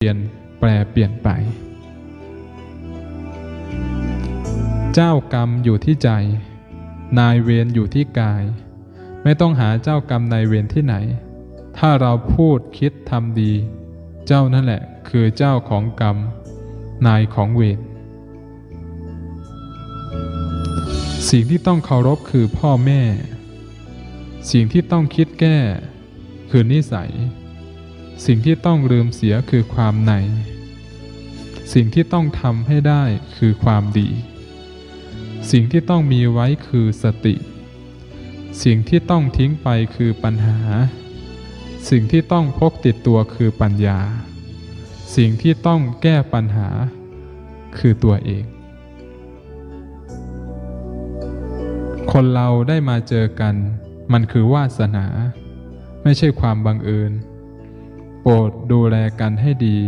เปลี่ยนแปรเปลี่ยนไป เจ้ากรรมอยู่ที่ใจ นายเวรอยู่ที่กาย ไม่ต้องหาเจ้ากรรมนายเวรที่ไหน ถ้าเราพูดคิดทำดี เจ้านั่นแหละคือเจ้าของกรรม นายของเวร สิ่งที่ต้องเคารพคือพ่อแม่ สิ่งที่ต้องคิดแก้ คือนิสัย สิ่งที่ต้องลืมเสียคือความใน สิ่งที่ต้องทำให้ได้คือความดี สิ่งที่ต้องมีไว้คือสติ สิ่งที่ต้องทิ้งไปคือปัญหา สิ่งที่ต้องพกติดตัวคือปัญญา สิ่งที่ต้องแก้ปัญหา คือตัวเอง คนเราได้มาเจอกัน มันคือวาสนา ไม่ใช่ความบังเอิญ โปรดดูแลกันให้ดี